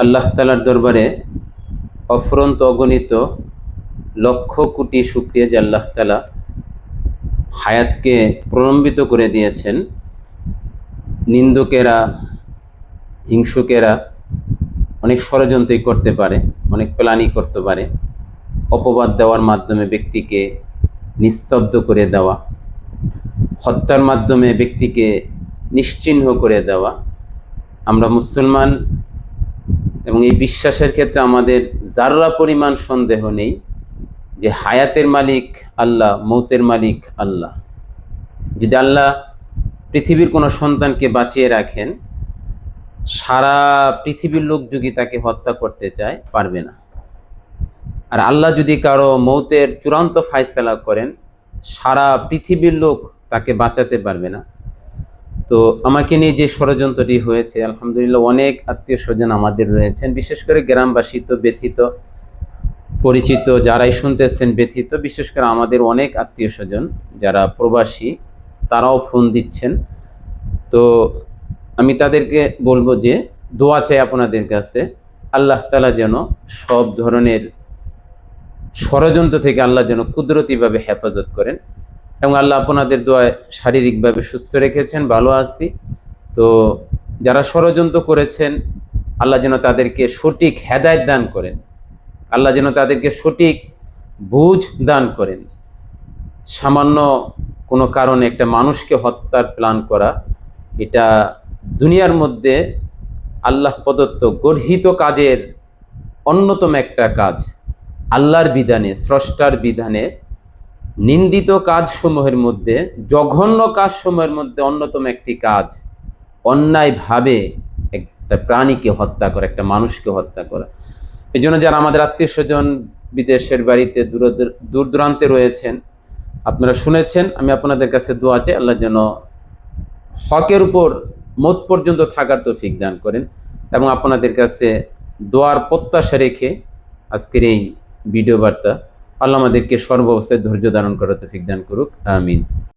আল্লাহ তালার দরবারে অফরন্ত অগণিত লক্ষ কোটি শুক্রিয়া যে আল্লাহ তালা হায়াতকে প্রলম্বিত করে দিয়েছেন। নিন্দুকেরা, হিংসুকেরা অনেক ষড়যন্ত্রই করতে পারে, অনেক প্ল্যানই করতে পারে। অপবাদ দেওয়ার মাধ্যমে ব্যক্তিকে নিস্তব্ধ করে দেওয়া, হত্যার মাধ্যমে ব্যক্তিকে নিশ্চিহ্ন করে দেওয়া। আমরা মুসলমান এবং এই বিশ্বাসের ক্ষেত্রে আমাদের যাররা পরিমাণ সন্দেহ নেই যে হায়াতের মালিক আল্লাহ, মৌতের মালিক আল্লাহ। যদি আল্লাহ পৃথিবীর কোনো সন্তানকে বাঁচিয়ে রাখেন, সারা পৃথিবীর লোক যদি তাকে হত্যা করতে চায়, পারবে না। আর আল্লাহ যদি কারও মৌতের চূড়ান্ত ফায়সালা করেন, সারা পৃথিবীর লোক তাকে বাঁচাতে পারবে না। তো আমাকে নিয়ে যে ষড়যন্ত্রটি হয়েছে, আলহামদুলিল্লাহ অনেক আত্মীয় স্বজন আমাদের রয়েছেন। বিশেষ করে গ্রামবাসী তো ব্যথিত, পরিচিত যারাই শুনতেছেন ব্যথিত, বিশেষ করে আমাদের অনেক আত্মীয় স্বজন যারা প্রবাসী, তারাও ফোন দিচ্ছেন। তো আমি তাদেরকে বলব যে দোয়া চাই আপনাদের কাছে, আল্লাহ তালা যেন সব ধরনের ষড়যন্ত্র থেকে আল্লাহ যেন কুদরতিভাবে হেফাজত করেন। এবং আল্লাহ আপনাদের দোয়ায় শারীরিকভাবে সুস্থ রেখেছেন, ভালো আছি। তো যারা ষড়যন্ত্র করেছেন, আল্লাহ যেন তাদেরকে সঠিক হেদায়ত দান করেন। আল্লাহ যেন তাদেরকে সঠিক বুঝ দান করেন। সামান্য কোনো কারণে একটা মানুষকে হত্যার প্ল্যান করা, এটা দুনিয়ার মধ্যে আল্লাহ প্রদত্ত গর্হিত কাজের অন্যতম একটা কাজ। আল্লাহর বিধানে, স্রষ্টার বিধানে নিন্দিত কাজসমূহের মধ্যে, জঘন্য কাজসমূহের মধ্যে অন্যতম একটি কাজ, অন্যায়ভাবে একটা প্রাণীকে হত্যা করা, একটা মানুষকে হত্যা করা। এই জন্য যারা আমাদের আত্মীয় স্বজন বিদেশের বাড়িতে দূর দূর দূরান্তে রয়েছেন, আপনারা শুনেছেন, আমি আপনাদের কাছে দোয়া চাই, আল্লাহ যেন হকের উপর মত পর্যন্ত থাকার তৌফিক দান করেন এবং আপনাদের কাছে দোয়ার প্রত্যাশা রেখে আজকের এই ভিডিও বার্তা আল্লাহ আমাদেরকে সর্ব অবস্থায় ধৈর্য ধারণ করার তৌফিক দান করুক আমিন।